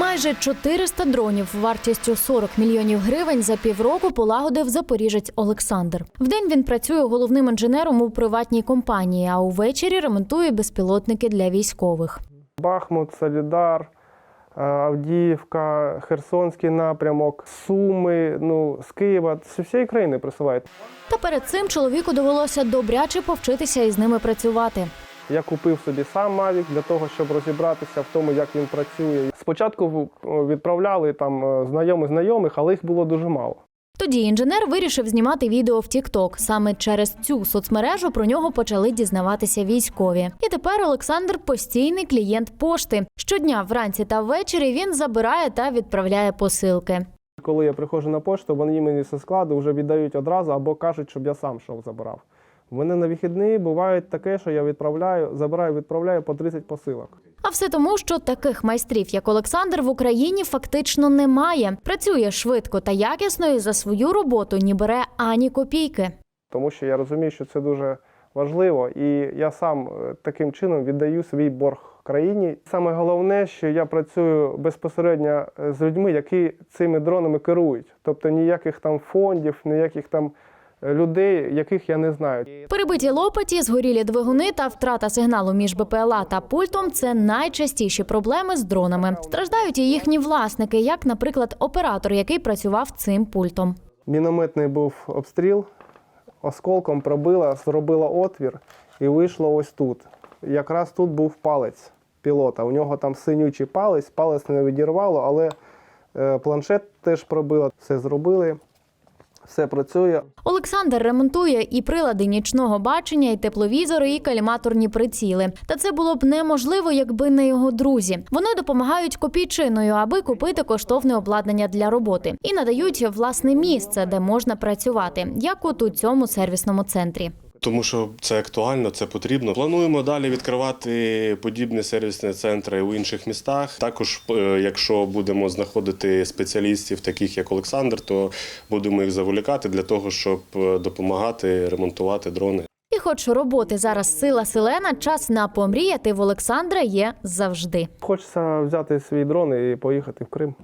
Майже 400 дронів вартістю 40 мільйонів гривень за півроку полагодив запоріжець Олександр. Вдень він працює головним інженером у приватній компанії, а увечері ремонтує безпілотники для військових. Бахмут, Солідар, е, Авдіївка, Херсонський напрямок, Суми, ну, з Києва, з всієї країни присилають. Та перед цим чоловіку довелося добряче повчитися із ними працювати. Я купив собі сам Mavic для того, щоб розібратися в тому, як він працює. Спочатку відправляли там е, знайомих знайомих, але їх було дуже мало. Тоді інженер вирішив знімати відео в TikTok. Саме через цю соцмережу про нього почали дізнаватися військові. І тепер Олександр постійний клієнт пошти. Щодня вранці та ввечері він забирає та відправляє посилки. Коли я приходжу на пошту, вони мені зі складу вже віддають одразу або кажуть, щоб я сам йшов забирав. У мене на вихідні буває таке, що я відправляю, забираю, відправляю по 30 посилок. А все тому, що таких майстрів, як Олександр, в Україні фактично немає. Працює швидко та якісно і за свою роботу не бере ані копійки. тому що я розумію, що це дуже важливо, і я сам е, таким чином віддаю свій борг країні. Саме головне, що я працюю безпосередньо е, з людьми, які цими дронами керують, тобто ніяких там фондів, ніяких там людей, яких я не знаю. Перебиті лопаті, згорілі двигуни та втрата сигналу між БПЛА та пультом це найчастіші проблеми з дронами. Страждають і їхні власники, як, наприклад, оператор, який працював цим пультом. Мінометний був обстріл, осколком пробила, зробила отвір і вийшло ось тут. Якраз тут був палець пілота. У нього там синючий палець, палець не відірвало, але е, планшет теж пробило. Все зробили, все працює. Олександр ремонтує і прилади нічного бачення, і тепловізори, і каліматорні приціли. Та це було б неможливо, якби не його друзі. Вони допомагають копійчиною, аби купити коштовне обладнання для роботи, і надають власне місце, де можна працювати, як от у цьому сервісному центрі. Тому що це актуально, це потрібно. Плануємо далі відкривати подібні сервісні центри у інших містах. Також, е, якщо будемо знаходити спеціалістів, таких як Олександр, то будемо їх заволікати для того, щоб е, допомагати ремонтувати дрони. І хоч роботи зараз сила селена, час на помріяти в Олександра є завжди. Хочеться взяти свій дрон і поїхати в Крим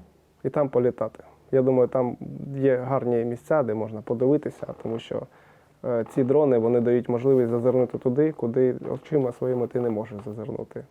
і там політати. Я думаю, там є гарні місця, де можна подивитися, тому що ці дрони вони дають можливість зазирнути туди, куди очима своїми ти не можеш зазирнути.